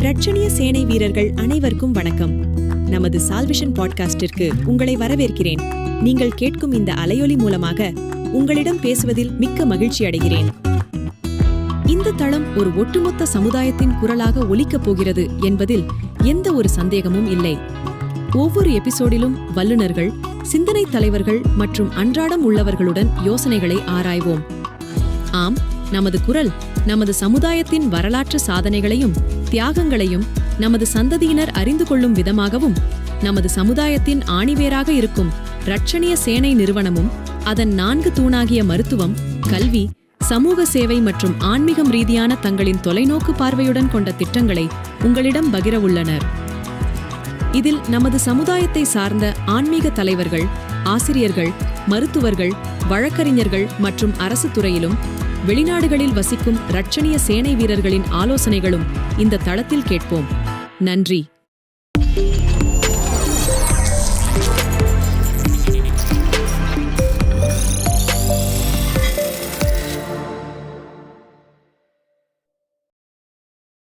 ரட்சணிய சேனை வீரர்கள் அனைவருக்கும் வணக்கம். நமது சால்விஷன் பாட்காஸ்டிற்கு உங்களை வரவேற்கிறேன். நீங்கள் கேட்கும் இந்த அலையொலி மூலமாக உங்களிடம் பேசுவதில் மிக்க மகிழ்ச்சி அடைகிறேன். இந்த தளம் ஒரு ஒட்டுமொத்த சமுதாயத்தின் குரலாக ஒலிக்கப் போகிறது என்பதில் எந்த ஒரு சந்தேகமும் இல்லை. ஒவ்வொரு எபிசோடிலும் வல்லுநர்கள் சிந்தனை தலைவர்கள் மற்றும் அன்றாடம் உள்ளவர்களுடன் யோசனைகளை ஆராய்வோம். ஆம் நமது குரல் நமது சமுதாயத்தின் வரலாற்று சாதனைகளையும் தியாகங்களையும் நமது சந்ததியினர் அறிந்து கொள்ளும் விதமாகவும் நமது சமுதாயத்தின் ஆணிவேராக இருக்கும் ரட்சணிய சேனை நிறுவனமும் அதன் நான்கு தூணாகிய மருத்துவம் கல்வி சமூக சேவை மற்றும் ஆன்மீகம் ரீதியான தங்களின் தொலைநோக்கு பார்வையுடன் கொண்ட திட்டங்களை உங்களிடம் பகிரவுள்ளனர். இதில் நமது சமுதாயத்தை சார்ந்த ஆன்மீக தலைவர்கள் ஆசிரியர்கள் மருத்துவர்கள் வழக்கறிஞர்கள் மற்றும் அரசு துறையிலும் வெளிநாடுகளில் வசிக்கும் ரட்சணிய சேனை வீரர்களின் ஆலோசனைகளும் இந்த தளத்தில் கேட்போம். நன்றி.